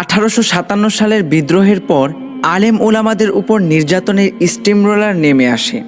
আঠারোশো সাতান্ন সালের বিদ্রোহের পর আলেম ওলামাদের উপর নির্যাতনের স্টিমরোলার নেমে আসে।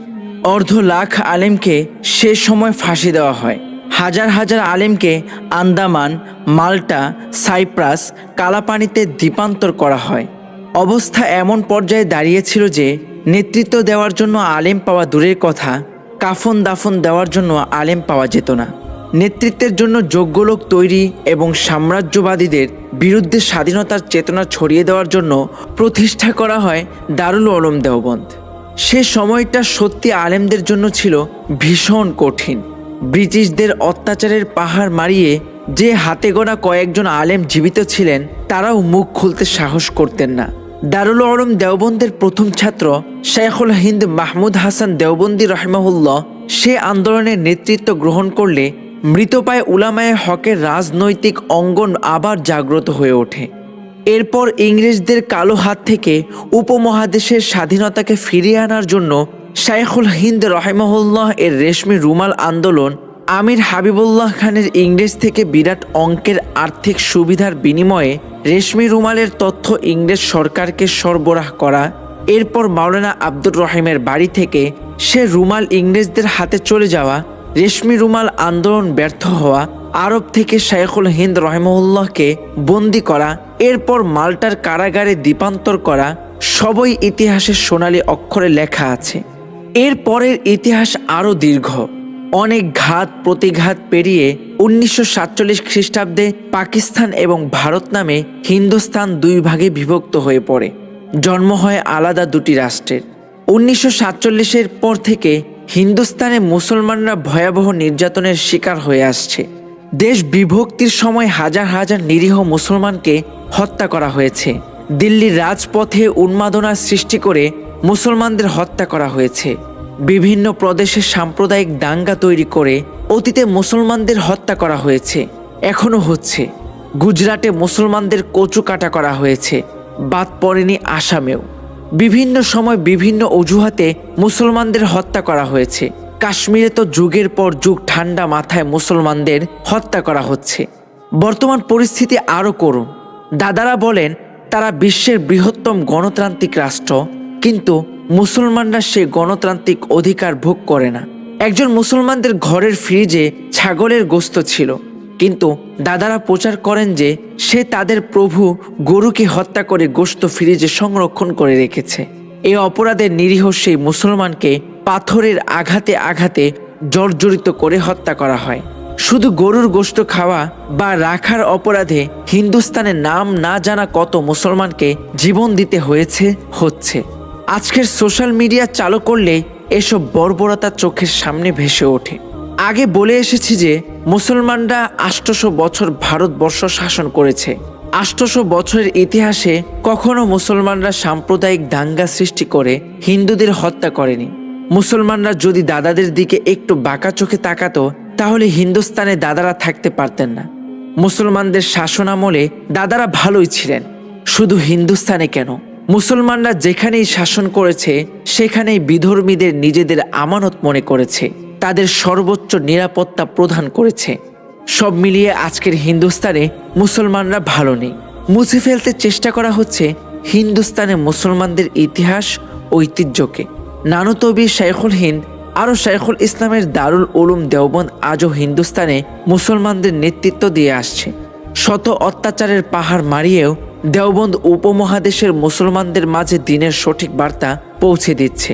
অর্ধ লাখ আলেমকে সে সময় ফাঁসি দেওয়া হয়। হাজার হাজার আলেমকে আন্দামান, মাল্টা, সাইপ্রাস, কালাপানিতে দ্বীপান্তর করা হয়। অবস্থা এমন পর্যায়ে দাঁড়িয়েছিল যে নেতৃত্ব দেওয়ার জন্য আলেম পাওয়া দূরের কথা কাফন দাফন দেওয়ার জন্য আলেম পাওয়া যেত না। নেতৃত্বের জন্য যোগ্য লোক তৈরি এবং সাম্রাজ্যবাদীদের বিরুদ্ধে স্বাধীনতার চেতনা ছড়িয়ে দেওয়ার জন্য প্রতিষ্ঠা করা হয় দারুল আলম দেওবন্দ। সে সময়টা সত্যি আলেমদের জন্য ছিল ভীষণ কঠিন। ব্রিটিশদের অত্যাচারের পাহাড় মারিয়ে যে হাতে গোনা কয়েকজন আলেম জীবিত ছিলেন, তারাও মুখ খুলতে সাহস করতেন না। দারুল আলম দেওবন্দের প্রথম ছাত্র শেখুল হিন্দ মাহমুদ হাসান দেওবন্দি রহমাহুল্লাহ সে আন্দোলনের নেতৃত্ব গ্রহণ করলে মৃতপায় উলামায়ে হকের রাজনৈতিক অঙ্গন আবার জাগ্রত হয়ে ওঠে। এরপর ইংরেজদের কালো হাত থেকে উপমহাদেশের স্বাধীনতাকে ফিরিয়ে আনার জন্য শাইখুল হিন্দ রহেমহুল্লাহ এর রেশমি রুমাল আন্দোলন আমির হাবিবুল্লাহ খানের ইংরেজ থেকে বিরাট অঙ্কের আর্থিক সুবিধার বিনিময়ে রেশমি রুমালের তথ্য ইংরেজ সরকারকে সরবরাহ করা, এরপর মাওলানা আব্দুর রহিমের বাড়ি থেকে সে রুমাল ইংরেজদের হাতে চলে যাওয়া রেশমি রুমাল আন্দোলন ব্যর্থ হওয়া, আরব থেকে শাইখুল হিন্দ রহমউল্লাহকে বন্দি করা, এরপর মাল্টার কারাগারে দ্বীপান্তর করা, সবই ইতিহাসের সোনালি অক্ষরে লেখা আছে। এর পরের ইতিহাস আরও দীর্ঘ। অনেক ঘাত, প্রতিঘাত পেরিয়ে উনিশশো সাতচল্লিশ খ্রিস্টাব্দে পাকিস্তান এবং ভারত নামে হিন্দুস্তান দুই ভাগে বিভক্ত হয়ে পড়ে। জন্ম হয় আলাদা দুটি রাষ্ট্রের। উনিশশো সাতচল্লিশের পর থেকে হিন্দুস্তানে মুসলমানরা ভয়াবহ নির্যাতনের শিকার হয়ে আসছে। দেশ বিভক্তির সময় হাজার হাজার নিরীহ মুসলমানকে হত্যা করা হয়েছে। দিল্লির রাজপথে উন্মাদনা সৃষ্টি করে মুসলমানদের হত্যা করা হয়েছে। বিভিন্ন প্রদেশে সাম্প্রদায়িক দাঙ্গা তৈরি করে অতীতে মুসলমানদের হত্যা করা হয়েছে। এখনও হচ্ছে। গুজরাটে মুসলমানদের কচু কাটা করা হয়েছে। বাদ পড়েনি আসামেও। বিভিন্ন সময় বিভিন্ন অজুহাতে মুসলমানদের হত্যা করা হয়েছে। কাশ্মীরে তো যুগের পর যুগ ঠান্ডা মাথায় মুসলমানদের হত্যা করা হচ্ছে। বর্তমান পরিস্থিতি আরও করুন। দাদারা বলেন, তারা বিশ্বের বৃহত্তম গণতান্ত্রিক রাষ্ট্র, কিন্তু মুসলমানরা সে গণতান্ত্রিক অধিকার ভোগ করে না। একজন মুসলমানদের ঘরের ফ্রিজে ছাগলের গোস্ত ছিল। কিন্তু দাদারা প্রচার করেন যে সে তাদের প্রভু গরুকে হত্যা করে গোস্ত ফ্রিজে সংরক্ষণ করে রেখেছে। এ অপরাধের নিরীহ সেই মুসলমানকে পাথরের আঘাতে আঘাতে জর্জরিত করে হত্যা করা হয়। শুধু গরুর গোস্ত খাওয়া বা রাখার অপরাধে হিন্দুস্তানের নাম না জানা কত মুসলমানকে জীবন দিতে হয়েছে, হচ্ছে। আজকের সোশ্যাল মিডিয়া চালু করলে এসব বর্বরতা চোখের সামনে ভেসে ওঠে। আগে বলে এসেছি যে মুসলমানরা আষ্টশো বছর ভারতবর্ষ শাসন করেছে। আষ্টশো বছরের ইতিহাসে কখনো মুসলমানরা সাম্প্রদায়িক দাঙ্গা সৃষ্টি করে হিন্দুদের হত্যা করেনি। মুসলমানরা যদি দাদাদের দিকে একটু বাঁকা চোখে তাকাতো, তাহলে হিন্দুস্তানে দাদারা থাকতে পারতেন না। মুসলমানদের শাসন আমলে দাদারা ভালোই ছিলেন, শুধু হিন্দুস্তানে কেন? মুসলমানরা যেখানেই শাসন করেছে, সেখানেই বিধর্মীদের নিজেদের আমানত মনে করেছে। তাদের সর্বোচ্চ নিরাপত্তা প্রদান করেছে। সব মিলিয়ে আজকের হিন্দুস্তানে মুসলমানরা ভালো নেই। মুছে ফেলতে চেষ্টা করা হচ্ছে হিন্দুস্তানে মুসলমানদের ইতিহাস, ঐতিহ্যকে। নানুতবি শেখুল হিন্দ আরও শেখুল ইসলামের দারুল উলুম দেওবন্দ আজও হিন্দুস্তানে মুসলমানদের নেতৃত্ব দিয়ে আসছে। শত অত্যাচারের পাহাড় মারিয়েও দেওবন্দ উপমহাদেশের মুসলমানদের মাঝে দিনের সঠিক বার্তা পৌঁছে দিচ্ছে।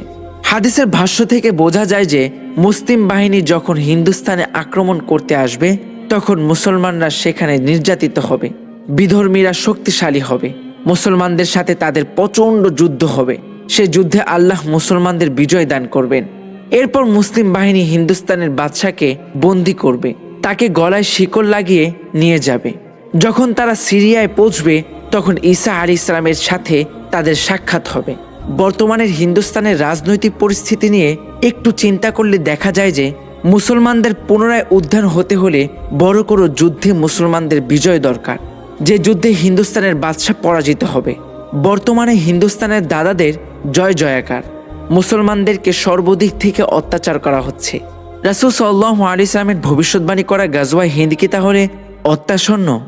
হাদিসের ভাষ্য থেকে বোঝা যায় যে, মুসলিম বাহিনী যখন হিন্দুস্তানে আক্রমণ করতে আসবে, তখন মুসলমানরা সেখানে নির্যাতিত হবে, বিধর্মীরা শক্তিশালী হবে, মুসলমানদের সাথে তাদের প্রচণ্ড যুদ্ধ হবে। সে যুদ্ধে আল্লাহ মুসলমানদের বিজয় দান করবেন। এরপর মুসলিম বাহিনী হিন্দুস্তানের বাদশাকে বন্দি করবে, তাকে গলায় শিকল লাগিয়ে নিয়ে যাবে। যখন তারা সিরিয়ায় পৌঁছবে, তখন ঈসা আলী ইসলামের সাথে তাদের সাক্ষাৎ হবে। বর্তমানের হিন্দুস্তানের রাজনৈতিক পরিস্থিতি নিয়ে একটু চিন্তা করলে দেখা যায় যে মুসলমানদের পুনরায় উদ্ধার হতে হলে বড় কোনো যুদ্ধে মুসলমানদের বিজয় দরকার, যে যুদ্ধে হিন্দুস্তানের বাদশাহ পরাজিত হবে। বর্তমানে হিন্দুস্তানের দাদাদের জয় জয়াকার, মুসলমানদেরকে সর্বদিক থেকে অত্যাচার করা হচ্ছে। রাসুল সাল্লাহ আলি ইসলামের ভবিষ্যৎবাণী করা গাজওয়া হিন্দ কি তাহলে অত্যাসন্ন